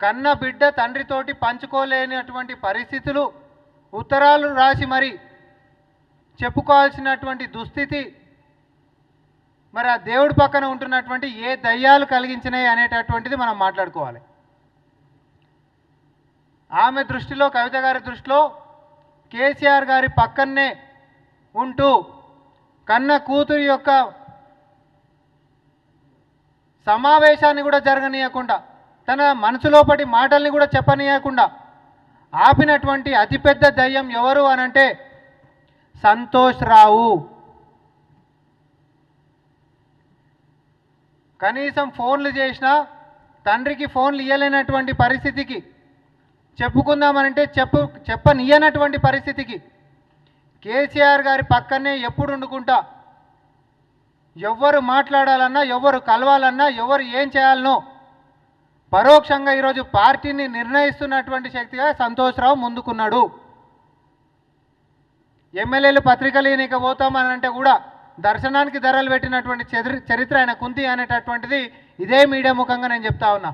కన్న బిడ్డ తండ్రితోటి పంచుకోలేనటువంటి పరిస్థితులు ఉత్తరాలు రాసి మరి చెప్పుకోవాల్సినటువంటి దుస్థితి మరి ఆ దేవుడి పక్కన ఉంటున్నటువంటి ఏ దయ్యాలు కలిగించినాయి అనేటటువంటిది మనం మాట్లాడుకోవాలి. ఆమె దృష్టిలో కవిత గారి దృష్టిలో కేసీఆర్ గారి పక్కనే ఉంటూ కన్న కూతురి యొక్క సమావేశాన్ని కూడా జరగనీయకుండా తన మనసులోపటి మాటల్ని కూడా చెప్పనీయకుండా ఆపినటువంటి అతిపెద్ద దయ్యం ఎవరు అనంటే సంతోష్ రావు. కనీసం ఫోన్లు చేసినా తండ్రికి ఫోన్లు ఇవ్వలేనటువంటి పరిస్థితికి చెప్పుకుందామనంటే చెప్పు చెప్పనియనటువంటి పరిస్థితికి కేసీఆర్ గారి పక్కనే ఎప్పుడు వండుకుంటా ఎవరు మాట్లాడాలన్నా ఎవరు కలవాలన్నా ఎవరు ఏం చేయాలనో పరోక్షంగా ఈరోజు పార్టీని నిర్ణయిస్తున్నటువంటి శక్తిగా సంతోష్రావు ముందుకున్నాడు. ఎమ్మెల్యేలు పత్రికలు ఈయనక పోతామని అంటే కూడా దర్శనానికి ధరలు పెట్టినటువంటి చరిత్ర ఆయన కుంది అనేటటువంటిది ఇదే మీడియా ముఖంగా నేను చెప్తా ఉన్నా.